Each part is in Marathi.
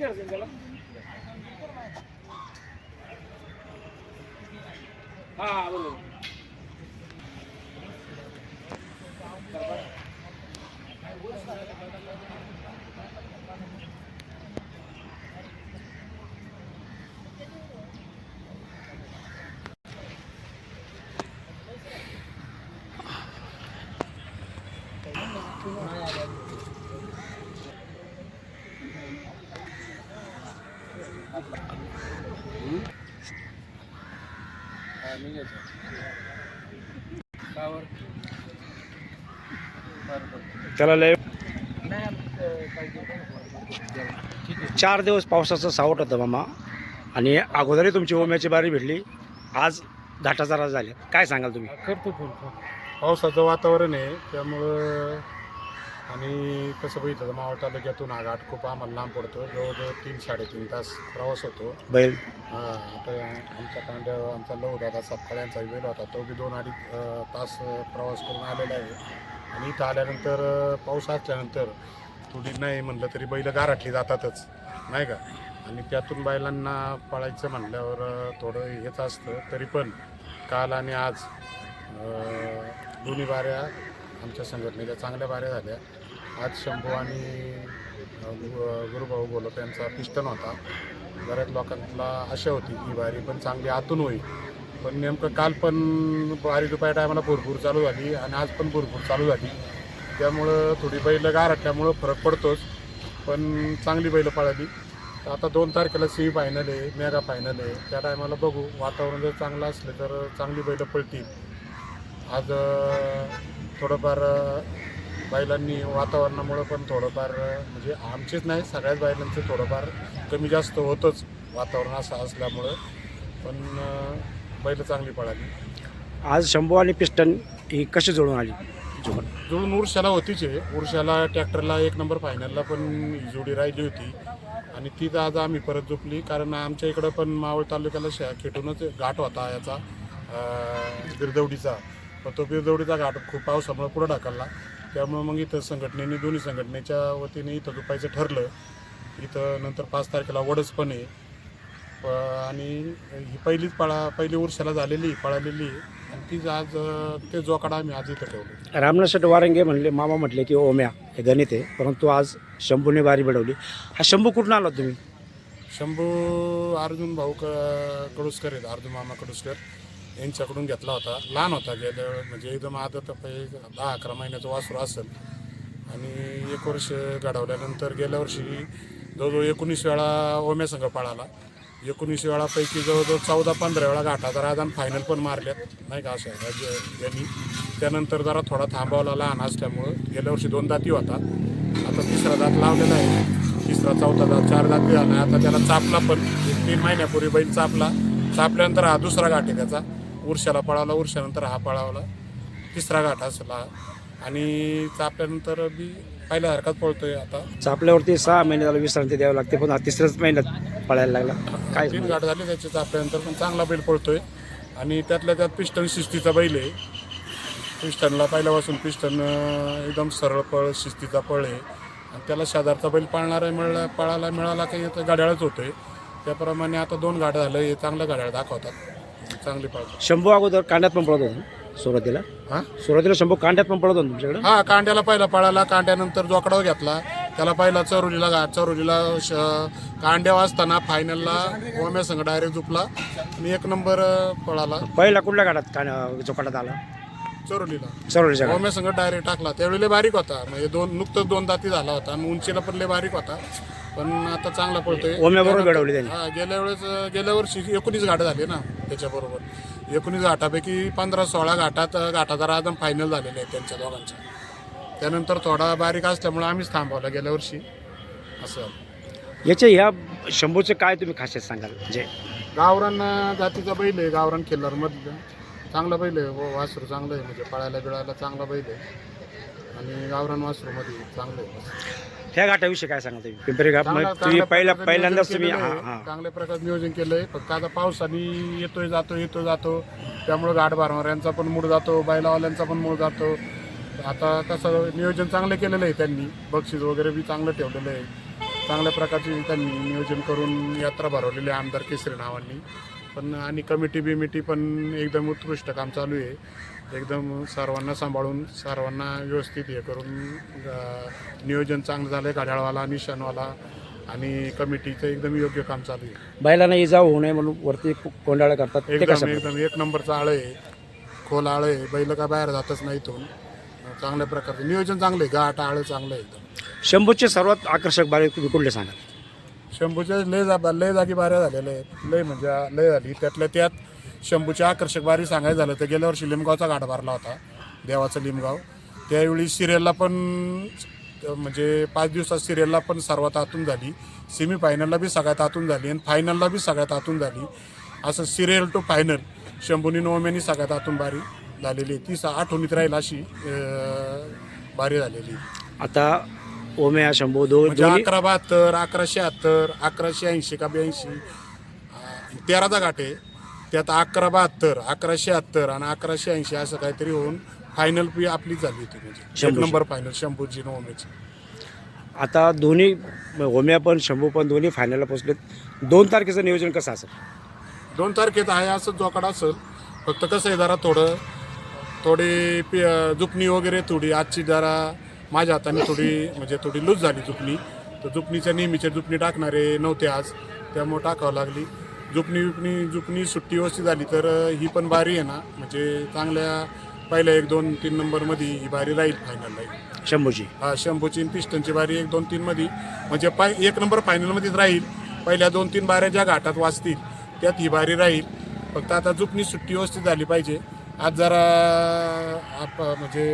कर दें चलो त्याला लय चार दिवस पावसाचं सावट होतं मामा. आणि अगोदरही तुमची ओम्याची बारी भेटली. आज घाटाचा राज झाले काय सांगाल तुम्ही? करतो फोन फोन पावसाचं वातावरण आहे त्यामुळं आणि कसं बघितलं तर मावळ तालुक्यातून हा घाट खूप आम्हाला लांब पडतो. जवळजवळ तीन साडेतीन तास प्रवास होतो. बैल. हा आता आमचा कांड्या आमचा लव दादा सपकाळ्यांचा वेळ होता. तो बी दोन अडीच तास प्रवास करून आलेला आहे. आणि इथं आल्यानंतर पाऊस असल्यानंतर थोडी नाही म्हणलं तरी बैल गारठली जातातच नाही का? आणि त्यातून बैलांना पळायचं म्हणल्यावर थोडं हेच असतं तरी पण काल आणि आज दोन्ही बाऱ्या आमच्या संघटनेच्या चांगल्या बाऱ्या झाल्या. आज शंभू आणि गुरुभाऊ बोलत यांचा पिस्टन होता. बऱ्याच लोकांना आशा होती की वारी पण चांगली आतून होईल. पण नेमकं काल पण बारी दुपारी टायमाला भरपूर चालू झाली आणि आज पण भरपूर चालू झाली. त्यामुळं थोडी बैल गारठल्यामुळं फरक पडतोच पण चांगली बैलं पळाली. तर आता दोन तारखेला सी फायनल आहे मेगा फायनल आहे. त्या टायमाला बघू वातावरण जर चांगलं असलं तर चांगली बैलं पळतील. आज थोडंफार बैलांनी वातावरणामुळं पण थोडंफार म्हणजे आमचेच नाही सगळ्याच बैलांचं थोडंफार कमी जास्त होतंच वातावरण असं असल्यामुळं. पण बैलं चांगली पळाली. आज शंभू आणि पिस्टन ही कशी जुळून आली? जुळून. जुळून उरशाला होतीच आहे. उरशाला ट्रॅक्टरला एक नंबर फायनलला पण ही जोडी राहिली होती. आणि तीच आज आम्ही परत झोपली. कारण आमच्या इकडं पण मावळ तालुक्याला शा खेटूनच घाट होता याचा बिरदवडीचा पण तो बिरदवडीचा घाट खूप पावसामुळे पुढं ढकलला. त्यामुळे मग इथं संघटनेने दोन्ही संघटनेच्या वतीने इथं झोपायचं ठरलं. इथं नंतर पाच तारखेला वडच पण आहे. प- आणि ही पहिलीच पळा पहिली उरशाला झालेली पळालेली. आणि तीच आज ते जोकाडा आम्ही आज इथं ठेवलं. रामनाथ वारंगे म्हणले मामा म्हटले की ओम्या हे गणित आहे. परंतु आज शंभूने बारी मिळवली हा शंभू कुठून आला तुम्ही? शंभू अर्जुन भाऊ क कडुसकर आहेत अर्जुन मामा कडुसकर. यांच्याकडून घेतला होता. लहान होता गेल्या म्हणजे एकदम आदत पै दहा अकरा महिन्याचं वासरू असेल. आणि एक वर्ष घडवल्यानंतर गेल्या वर्षी जवळजवळ एकोणीस वेळा ओम्या संघ पळाला. एकोणीस वेळापैकी जवळजवळ चौदा पंधरा वेळा घाटाचा राजान फायनल पण मारल्यात नाही का असं? म्हणजे यांनी त्यानंतर जरा थोडा थांबवला लहान असल्यामुळं गेल्या वर्षी दोन दाती होता आता तिसरा दात लावलेला आहे. तिसरा चौथा दात चार दाती झाला आता त्याला चापला पण. एक तीन महिन्यापूर्वी बैल चापला. चापल्यानंतर हा दुसरा घाट आहे त्याचा. उरशाला पळावला. उरशानंतर हा पळावला. तिसरा घाट असला. आणि चापल्यानंतर बी पहिल्यासारखाच पळतोय आता. चापल्यावरती सहा महिने त्याला विश्रांती द्यावी लागते पण हा तिसऱ्याच महिन्यात पळायला लागला. काय? तीन घाट झाले त्याचे चापल्यानंतर पण चांगला बैल पळतोय. आणि त्यातल्या त्यात पिस्टन शिस्तीचा बैल आहे. पिस्टनला पहिल्यापासून पिस्टन अं, एकदम सरळ पळ शिस्तीचा पळ आहे. आणि त्याला शेजारचा बैल पाळणारा मिळाला पळायला मिळाला काही आता गाड्याळच होतोय. त्याप्रमाणे आता दोन गाड्या झालं हे चांगलं गाड्या दाखवतात. चांगली पळतात. शंभू अगोदर कांड्यात पण पळत होता? सुरुवातीला? हां? सुरुवातीला शंभू कांड्यात पण पळत होता तुमच्याकडे? हा कांड्याला पहिला पळाला कांड्यानंतर जोकडाव घेतला. त्याला पहिला चरोलीला घाट चरोलीला श कांड्यावर असताना फायनलला ओम्या संघ डायरेक्ट झुपला आणि एक नंबर अं, पळाला. पहिला कुठल्या गाडात कांड्या चौकाटात आला? चरोलीला. चरोलीच्या गाडात ओम्या संघ डायरेक्ट टाकला. त्यावेळी लय बारीक होता. म्हणजे दोन नुकतंच दोन दाती झाला होता. आणि उंचीला पण लय बारीक होता. पण आता चांगला पळतोय. ओम्याबरोबर घडवली त्यांनी. हा गेल्या वेळेस गेल्या वर्षी एकोणीस घाट झाले ना त्याच्याबरोबर. एकोणीस घाटापैकी पंधरा सोळा घाटात घाटाचा राजन फायनल झालेले आहेत त्यांच्या दोघांच्या. त्यानंतर थोडा बारीक असल्यामुळे आम्हीच थांबवला गेल्या वर्षी. असं याच्या ह्या शंभूचे काय तुम्ही खासियत सांगाल? म्हणजे गावरान जातीचा बैल आहे गावरान खेळणार मधलं चांगला बैल आहे वासरू चांगलं आहे म्हणजे पळायला बिळायला चांगला बैल आहे. आणि गावरान वासरूमध्ये चांगलं आहे. ह्या घाटाविषयी काय सांगाल तुम्ही? पिंपरी घाट चांगला- मग तुम्ही चांगल्या पहिल्या प्रकारे पहिल्यांदाच नियोजन तुम्ही केलेलं आहे. हां चांगल्या प्रकारे नियोजन केलंय. फक्त आता पावसाने येतोय जातो येतो जातो. त्यामुळे गाठ बारणाऱ्यांचा पण मूड जातो बैलावाल्यांचा पण मूड जातो. आता कसं नियोजन चांगलं केलेलं आहे त्यांनी. बक्षीस वगैरे बी चांगलं ठेवलेलं आहे. चांगल्या प्रकारची त्यांनी नियोजन करून यात्रा भरवलेली आहे आमदार केसरी नावांनी. पण आणि कमिटी बिमिटी पण एकदम उत्कृष्ट काम चालू आहे. एकदम सर्वांना सांभाळून सर्वांना व्यवस्थित हे करून नियोजन चांगलं झालं आहे घड्याळवाला निशाणवाला आणि कमिटीचं एकदम योग्य काम चालू आहे. बैलांना इजा होऊ नये म्हणून वरती कोंडाळा करतात एकदम एकदम. एक नंबरचं आळं आहे. खोल आळं आहे. बैल का बाहेर जातच नाही इथून. चांगल्या प्रकारचं. नियोजन चांगलं आहे. गाठ आळं चांगलं आहे एकदम. शंभूचे सर्वात आकर्षक बारे कुठले सांगाल शंभूच्या लय जा लय जागी बाऱ्या झालेल्या आहेत. लय म्हणजे लय झाली. त्यातल्या त्यात शंभूच्या आकर्षक बारी सांगायचं झालं तर गेल्या वर्षी लिमगावचा घाट भरला होता देवाचं लिमगाव. त्यावेळी सिरियलला पण म्हणजे पाच दिवसात सिरियलला पण सर्वात आतून झाली. सेमी फायनलला बी सगळ्यात आतून झाली आणि फायनलला बी सगळ्यात आतून झाली. असं सिरियल टू फायनल शंभूनी नवम्यानी सगळ्यात आतून बारी झालेली ती सा आठवणीत राहील अशी बारी झालेली आता ओम्या शंभू दो म्हणजे दोन्ही अकरा बहात्तर अकरा शहात्तर अकराशे ऐंशी का ब्याऐंशी. तेराचा घाट आहे. त्यात अकरा बहात्तर अकरा शहात्तर आणि अकराशे ऐंशी असं काहीतरी होऊन फायनल पी आपली झाली होती म्हणजे. एक शंभूची. नंबर फायनल शंभूची नवमीची आता दोन्ही ओम्या पण शंभू पण दोन्ही फायनलला पोचलेत दोन तारखेचं नियोजन कसं असेल? दोन तारखेत आहे असं जोकाड असेल. फक्त कसं आहे जरा थोडं थोडी पि जुपणी वगैरे थोडी आजची जरा माझ्या हाताने थोडी म्हणजे थोडी लूज झाली जुपणी तर जुपणीच्या नेहमीच्या जुपणी टाकणारे नव्हते आज त्यामुळे टाकावं लागली. जुपणी विपणी जुपणी सुट्टी व्यवस्थित झाली तर ही पण बारी आहे ना. म्हणजे चांगल्या पहिल्या एक दोन तीन नंबरमध्ये ही बारी राहील फायनल राहील शंभूची. हा शंभूची आणि पिस्टनची बारी एक दोन तीन मध्ये. म्हणजे पाय एक नंबर फायनलमध्येच राहील. पहिल्या दोन तीन बाऱ्या ज्या घाटात वाचतील. त्यात ही बारी राहील. फक्त आता जुपणी सुट्टी व्यवस्थित झाली पाहिजे. आज जरा आप म्हणजे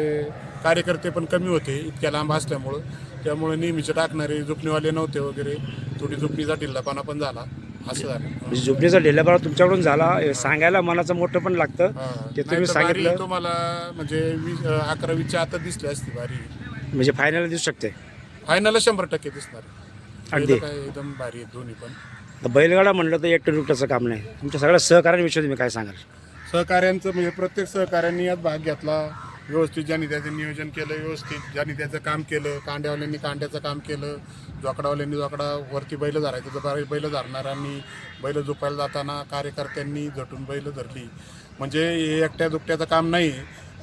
कार्यकर्ते पण कमी होते इतक्या लांब असल्यामुळं. त्यामुळे नेहमीचे टाकणारे जुपणीवाले नव्हते वगैरे थोडी जुपणीचा ढिल्लापणा पण झाला. असं झालं. म्हणजे झोपणीचा ढिल्ल्यापणा तुमच्याकडून झाला सांगायला मनाचं मोठं पण लागतं. ते तुम्ही सांगितलं. तुम्हाला म्हणजे वीस अकरा वीसच्या आता दिसली असती बारी म्हणजे फायनल दिसू शकते. फायनलला शंभर टक्के दिसणार. अगदी. काय एकदम भारी आहेत दोन्ही पण. बैलगाडा म्हणलं तर एकटं दुकटाचं काम नाही. तुमच्या सगळ्या सहकार्याविषयी तुम्ही काय सांगाल? सहकाऱ्यांचं म्हणजे प्रत्येक सहकाऱ्यांनी यात भाग घेतला. व्यवस्थित ज्यांनी त्याचं नियोजन केलं व्यवस्थित ज्यांनी त्याचं काम केलं कांड्यावाल्यांनी कांड्याचं काम केलं. जोकडावाल्यांनी जोकडा वरती बैल धरायचं तर बाहेर बैल धरणाऱ्यांनी बैल झोपायला जाताना कार्यकर्त्यांनी झटून बैल धरली. म्हणजे हे एकट्या दुकट्याचं काम नाही.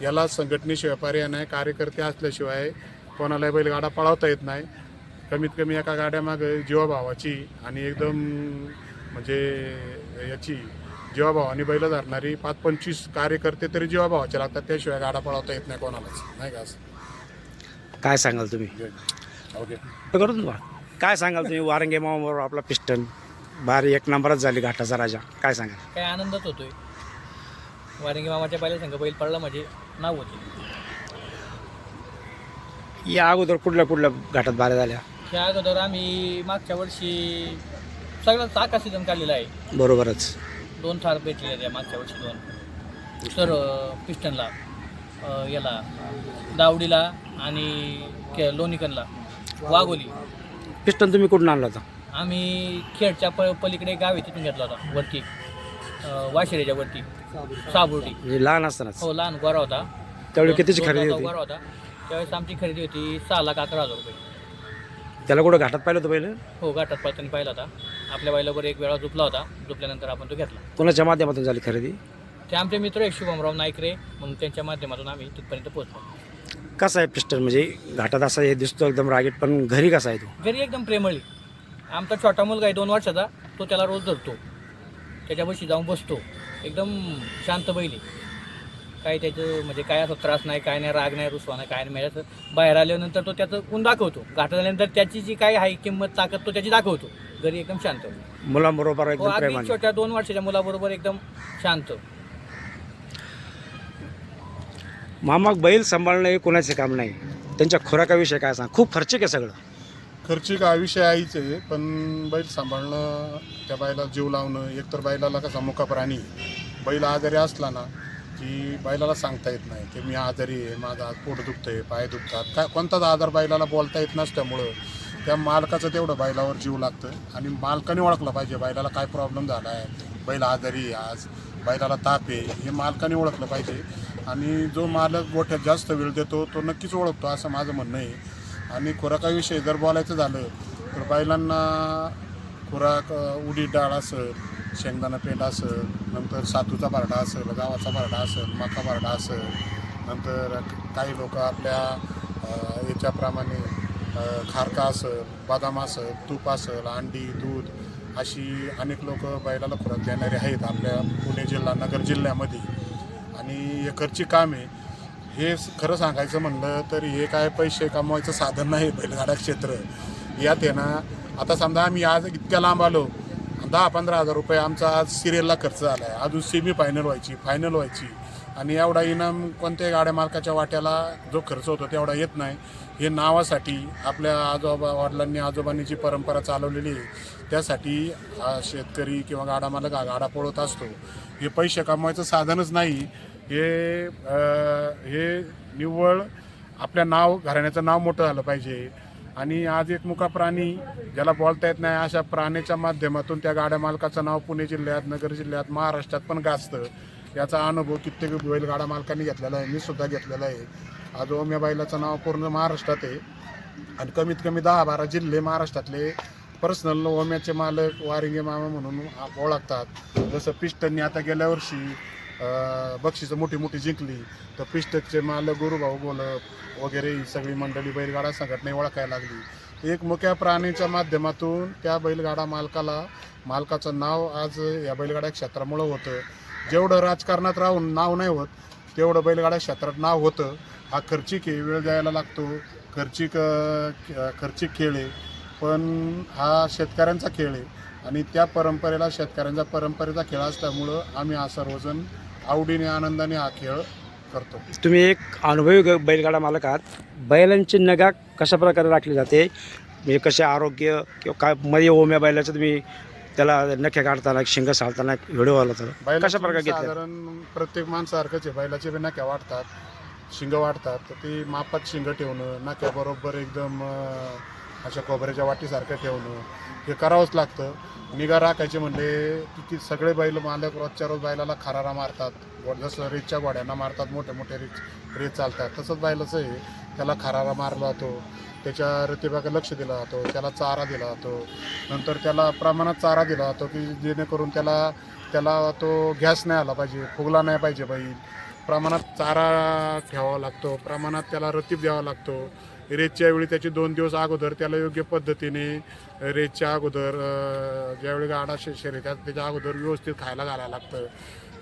याला संघटनेशिवाय पर्याय नाही कार्यकर्ते असल्याशिवाय कोणालाही बैलगाडा पळवता येत नाही. कमीत कमी एका गाड्यामागं जीवाभावाची आणि एकदम म्हणजे याची जीवाभावानी बैल धरणारी पाच पंचवीस कार्यकर्ते तरी जीवाभावाचे लागतात त्याशिवाय गाडा पळवता येत नाही कोणालाच. नाही का असं? काय सांगाल तुम्ही? ओके. करू तुम्हाला काय सांगाल तुम्ही? वारंगे मामाबरोबर आपला पिस्टन. बारी एक नंबरच झाली घाटाचा राजा. काय सांगाल? काय आनंदच होतोय. वारंगी मामाच्या पहिल्या संघ बैल पडला म्हणजे नाव होते. या अगोदर कुठल्या कुठल्या घाटात बाऱ्या झाल्या? त्या अगोदर आम्ही मागच्या वर्षी सगळं चाका सीझन काढलेला आहे. बरोबरच. दोन थार भेटलेले त्या मागच्या वर्षी दोन. तर पिस्टनला याला दावडीला आणि के- लोणीकनला वाघोली. पिस्टन तुम्ही कुठून आणला होता? आम्ही खेडच्या प पलीकडे गाव आहे तिथून घेतला होता वरती. वाशिरेच्या वरती. साबुर्डी. म्हणजे लहान असतानाच. हो लहान गोरा होता. त्यावेळी कितीची खरेदी होती? गोरा होता. त्यावेळेस आमची खरेदी होती सहा लाख अकरा हजार रुपये. त्याला कुठं घाटात पाहिलं होतं पहिलं? हो घाटात पळताना पाहिला होता. आपल्या बैलावर एक वेळा झुपला होता. झुपल्यानंतर आपण तो घेतला. कोणाच्या माध्यमातून झाली खरेदी? ते आमचे मित्र आहे शुभमराव नाईकरे म्हणून त्यांच्या माध्यमातून आम्ही तिथपर्यंत पोहोचलो. कसा आहे पिस्टन? म्हणजे घाटात असा हे दिसतो एकदम रागीट पण घरी कसा आहे तो? घरी एकदम प्रेमळी. आमचा छोटा मुलगा आहे दोन वर्षाचा तो त्याला रोज धरतो. त्याच्यापाशी जाऊन बसतो. एकदम शांत बैली काय त्याचं म्हणजे काय असं त्रास नाही काय नाही राग नाही रुसवा नाही काय नाही. म्हणजे असं बाहेर आल्यानंतर तो त्याचं गुण दाखवतो. घाटात आल्यानंतर त्याची जी काय आहे किंमत ताकद तो त्याची दाखवतो. घरी एकदम शांत. मुलांबरोबर हो एकदम अगदी प्रेमाने. छोट्या दोन वर्षाच्या मुलाबरोबर एकदम शांत. मामा बैल सांभाळणं हे कोणाचे काम नाही. त्यांच्या खुराकाविषयी काय सांग? खूप खर्चिक आहे सगळं. खर्चिक हा विषय आहेच आहे पण बैल सांभाळणं त्या बैला जीव लावणं एकतर बैलाला कसा मुका प्राणी आहे. बैल आजारी असला ना की बैलाला सांगता येत नाही की मी आजारी आहे माझं आज पोट आहे पाय दुखतात काय कोणताच आजार बैलाला बोलता येत नसल्यामुळं त्या मालकाचं तेवढं बैलावर जीव लागतं आणि मालकाने ओळखलं पाहिजे बैलाला काय प्रॉब्लेम झाला आहे बैल आजारी आहे आज बैलाला ताप आहे हे मालकाने ओळखलं पाहिजे. आणि जो मालक गोठ्यात जास्त वेळ देतो तो नक्कीच ओळखतो असं माझं म्हणणं आहे. आणि खुराकाविषयी जर बोलायचं झालं तर बैलांना खुराक उडीद डाळ असेल शेंगदाणा पेंड असेल नंतर सातूचा बारडा असेल गावाचा बारडा असेल मका बारडा असेल नंतर काही लोक आपल्या याच्याप्रमाणे खारका असेल बदाम असेल तूप असेल अंडी दूध अशी अनेक लोक बैलाला खुराक देणारे आहेत आपल्या पुणे जिल्हा नगर जिल्ह्यामध्ये. आणि हे खर्ची काम आहे हे खरं सांगायचं म्हणलं तर हे काय पैसे कमवायचं साधन नाही बैलगाडा क्षेत्र. यात आहे ना आता समजा आम्ही आज इतक्या लांब आलो दहा पंधरा हजार रुपये आमचा आज सिरियलला खर्च झाला आहे अजून सेमी फायनल व्हायची फायनल व्हायची. आणि एवढा इनाम कोणत्याही गाड्या मालकाच्या वाट्याला जो खर्च होतो तेवढा येत नाही. हे नावासाठी आपल्या आजोबा वडिलांनी आजोबांनी जी परंपरा चालवलेली आहे त्यासाठी हा शेतकरी किंवा गाडा मालक हा गाडा पळत असतो. हे पैसे कमवायचं साधनच नाही. हे हे निव्वळ आपल्या नाव घराण्याचं नाव मोठं झालं पाहिजे. आणि आज एक मुका प्राणी ज्याला बोलता येत नाही अशा प्राण्याच्या माध्यमातून त्या गाड्या मालकाचं नाव पुणे जिल्ह्यात नगर जिल्ह्यात महाराष्ट्रात पण गाजतं. याचा अनुभव कित्येक बैलगाडा मालकांनी घेतलेला आहे मी सुद्धा घेतलेला आहे. आज ओम्या बैलाचं नाव पूर्ण महाराष्ट्रात आहे. आणि कमीत कमी दहा बारा जिल्हे महाराष्ट्रातले पर्सनल ओम्याचे मालक वारिंगे मामा म्हणून ओळखतात. जसं पिस्टननी आता गेल्या वर्षी बक्षिसं मोठी मोठी जिंकली. तर पिष्टकचे मालक गुरुभाऊ गोलप वगैरे ही सगळी मंडळी बैलगाडा संघटने ओळखायला लागली. एक मुक्या प्राणीच्या माध्यमातून त्या बैलगाडा मालकाला मालकाचं नाव आज या बैलगाड्या क्षेत्रामुळं होतं. जेवढं राजकारणात राहून नाव नाही होत तेवढं बैलगाडा क्षेत्रात नाव होतं. हा खर्चिक आहे वेळ द्यायला लागतो. खर्चिक खर्चिक खेळ आहे. पण हा शेतकऱ्यांचा खेळ आहे. आणि त्या परंपरेला शेतकऱ्यांचा परंपरेचा खेळ असल्यामुळं आम्ही हा सर्वजण आवडीने आनंदाने हा खेळ करतो. तुम्ही एक अनुभवी ग- बैलगाडा मालक आहात. बैलांची नगा कशा प्रकारे राखली जाते? म्हणजे कसे आरोग्य किंवा काय मध्ये ओम्या बैलाचं तुम्ही त्याला नख्या काढताना शिंग साळताना व्हिडिओ आला तर बैलाची कशा प्रकारे घेतलं साधारण प्रत्येक माणसासारखंच आहे. बैलाचे बी नाक्या वाढतात शिंग वाढतात. तर ती मापात शिंग ठेवणं नाक्याबरोबर एकदम अं, अशा खोबऱ्याच्या वाटीसारखं ठेवणं हे करावंच लागतं. निगा राखायचे म्हणजे की ती सगळे बैल मालक रोजच्या रोज बैलाला खरारा मारतात. व जसं रेतच्या गोड्यांना मारतात मोठे मोठे रेत रेत चालतात. तसंच बैलाचं आहे त्याला खरारा मारला जातो. त्याच्या रतिबाकडे लक्ष दिलं जातो. त्याला चारा दिला जातो. नंतर त्याला प्रमाणात चारा दिला जातो की जेणेकरून त्याला त्याला तो गॅस नाही आला पाहिजे फुगला नाही पाहिजे बैल. प्रमाणात चारा ठेवावा लागतो. प्रमाणात त्याला रतीब द्यावा लागतो. रेतच्या वेळी त्याचे दोन दिवस अगोदर त्याला योग्य पद्धतीने रेतच्या अगोदर ज्यावेळी गाडा शरीर त्या त्याच्या अगोदर व्यवस्थित खायला घालायला लागतं.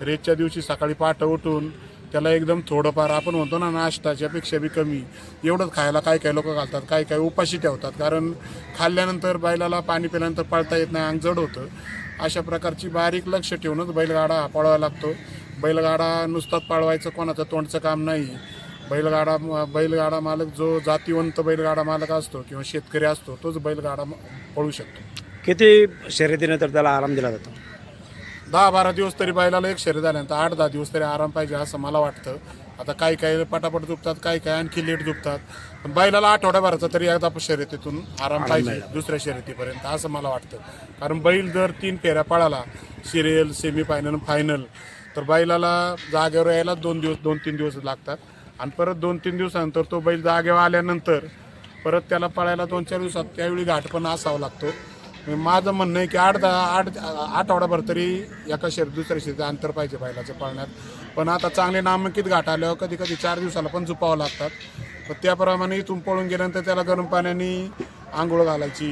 रेतच्या दिवशी सकाळी पाठ उठून त्याला एकदम थोडंफार आपण म्हणतो ना नाश्ताच्यापेक्षा बी कमी. एवढंच खायला काय काय लोक घालतात काय काय उपाशी ठेवतात. कारण खाल्ल्यानंतर बैलाला पाणी पिल्यानंतर पळता येत नाही अंग जड होतं. अशा प्रकारची बारीक लक्ष ठेवूनच बैलगाडा हा पळवायला लागतो. बैलगाडा नुसताच पळवायचं कोणाचं तोंडचं काम नाही. बैलगाडा बैलगाडा मालक जो जातीवंत बैलगाडा मालक असतो किंवा शेतकरी असतो तोच बैलगाडा पळू शकतो. किती शर्यतीनंतर त्याला आराम दिला जातो? दहा बारा दिवस तरी बैलाला एक शर्यत झाल्यानंतर आठ दहा दिवस तरी आराम पाहिजे असं मला वाटतं. आता काही काही पटापट दुखतात काही काही आणखी लेट दुखतात. पण बैलाला आठवड्याभराचा तरी एकदा शर्यतीतून आराम पाहिजे दुसऱ्या शर्यतीपर्यंत असं मला वाटतं. कारण बैल जर तीन फेऱ्या पळाला सिरियल सेमी फायनल फायनल तर बैलाला जागेवर यायला दोन दिवस दोन तीन दिवस लागतात. आणि परत दोन तीन दिवसानंतर तो बैल जागेवर आल्यानंतर परत त्याला पळायला दोन चार दिवसात त्यावेळी घाट पण असावा लागतो. माझं म्हणणं आहे की आठ दहा आठ आठवडाभर तरी एका शर्यत दुसऱ्या शर्यतीत अंतर पाहिजे बैलाचं पळण्यात. पण आता चांगले नामांकित घाट आल्यावर कधी कधी चार दिवसाला पण झुपावं लागतात. त्याप्रमाणे इथून पळून गेल्यानंतर त्याला गरम पाण्याने आंघोळ घालायची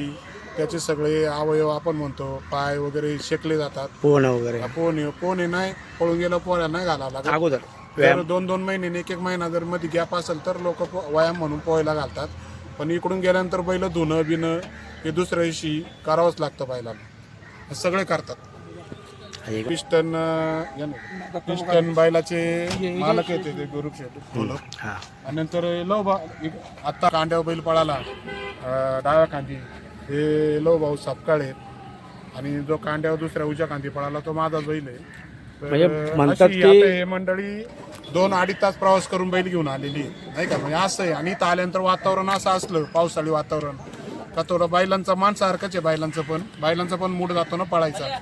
त्याचे सगळे अवयव आपण म्हणतो पाय वगैरे शेकले जातात. पोहणं वगैरे. पोहणे पोहणे नाही पळून गेलं पोहायला नाही घालावं लागत. अगोदर. जर व्यायाम दोन दोन महिने एक एक महिना जर मध्ये गॅप असेल तर लोक व्यायाम म्हणून पोहायला घालतात. पण इकडून गेल्यानंतर बैल धुणं बिणं हे दुसऱ्या दिवशी करावंच लागतं बैलाला. हे सगळे करतात. पिस्टन पिस्टन बैलाचे मालक येते ते हां. आणि नंतर लव बा एक- आत्ता कांड्यावर बैल पळाला डाव्या कांदी हे लव भाऊ सपकाळे आणि जो कांड्यावर दुसऱ्या उजव्या कांदी पळाला तो माझाच बैल आहे. तर म्हणजे म्हणतात अशी की- आता हे मंडळी दोन अडीच तास प्रवास करून बैल घेऊन आलेली आहे. नाही का? म्हणजे असं आहे. आणि इथं आल्यानंतर वातावरण असं असलं पावसाळी वातावरण. का थोडं बैलांचा मान सारखंच आहे बैलांचं पण. बैलांचा पण मूड जातो ना पळायचा.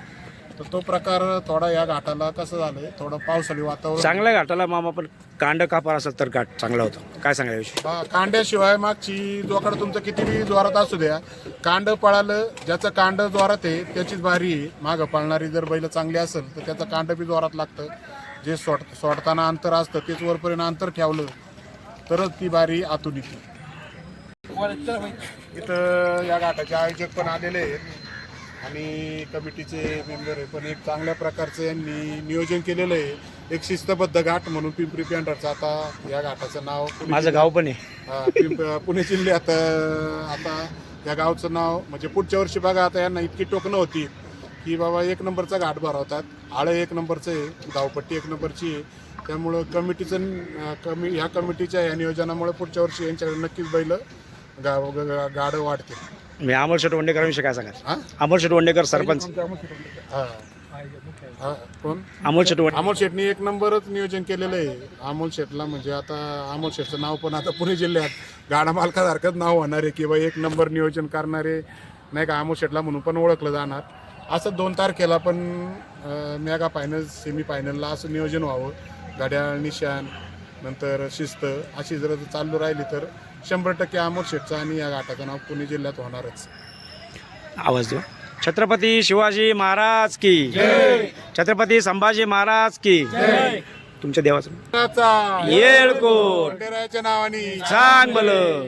तर तो प्रकार थोडा या घाटाला कसं झालंय थोडं पावसाळी वातावरण. चांगल्या घाटाला मामा पण कांड कापार असेल तर घाट चांगला होता. काय सांगायला विषयी बा- कांड्याशिवाय मागची जोकडं तुमचं किती बी जोरात असू द्या कांड पळालं ज्याचं कांड जोरात आहे त्याचीच भारी आहे. मागं पळणारी जर बैल चांगली असेल तर त्याचं कांड बी जोरात लागतं. जे सोड सोडताना अंतर असतं तेच वरपर्यंत अंतर ठेवलं तरच ती बारी आतून येते. इथं या घाटाचे आयोजक पण आलेले आहेत. आणि कमिटीचे मेंबर आहे पण एक चांगल्या प्रकारचं यांनी नियोजन केलेलं आहे. एक शिस्तबद्ध घाट म्हणून पिंपरी पेंढरचं. आता या घाटाचं नाव पुणे माझं गाव पण आहे. हा, पिंप- पुणे जिल्ह्यात अं, आता या गावचं नाव म्हणजे पुढच्या वर्षी बघा आता यांना इतकी टोकणं होती की बाबा एक नंबरचा घाट भरवतात. आळं एक नंबरचं आहे धावपट्टी एक नंबरची आहे. त्यामुळं कमिटीचं अं, कमी ह्या कमिटीच्या या नियोजनामुळे पुढच्या वर्षी यांच्याकडे नक्कीच बैल गाव ग- ग- गाडं वाढते मी अमोल शेट वंडेकरांविषयी काय सांगाल? हा? अमोल शेट वंडेकर सरपंच हा. हा, कोण? अमोल शेट वंडे अमोल शेटनी एक नंबरच नियोजन केलेलं आहे. अमोल शेटला म्हणजे आता अमोल शेटचं नाव पण आता पुणे जिल्ह्यात गाडा मालकासारखंच नाव होणार आहे किंवा एक नंबर नियोजन करणारे नाही का अमोल शेटला म्हणून पण ओळखलं जाणार. असं दोन तारखेला पण मेगा फायनल सेमी फायनलला असं नियोजन व्हावं. घड्याळ निशान नंतर शिस्त अशी जर चालू राहिली तर. शंभर टक्के अमोल शेटचं आणि या घाटाचं नाव पुणे जिल्ह्यात होणारच. आवाज देऊ. छत्रपती शिवाजी महाराज की. छत्रपती संभाजी महाराज की. तुमच्या देवाचं येळकोट. येळकोट. नावाने. सांग भलं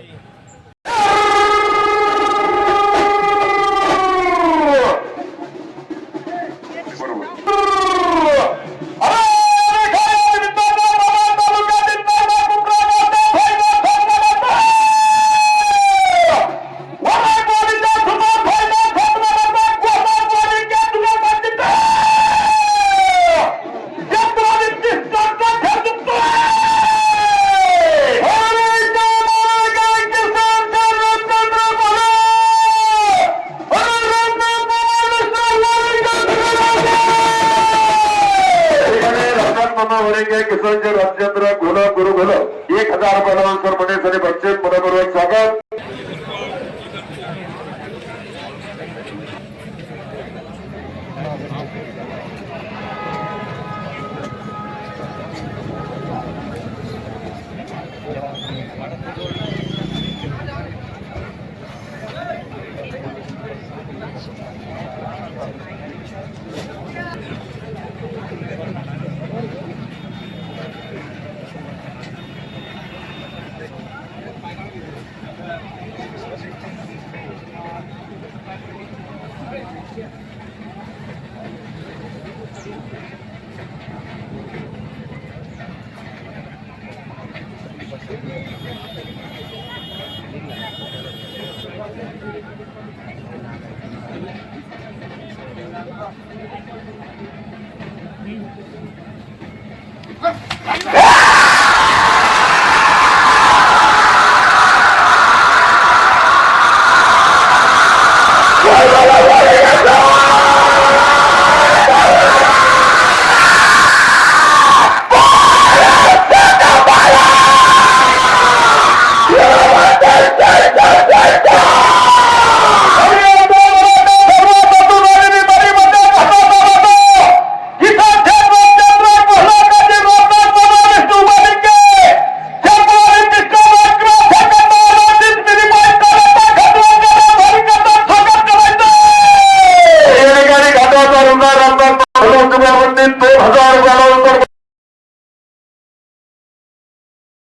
मुकदमा होनेगे किशनजी राजेंद्र गुलाब गुरु भल एक हजार रुपये सर मने सरे बच्चे मनपूर्वक स्वागत.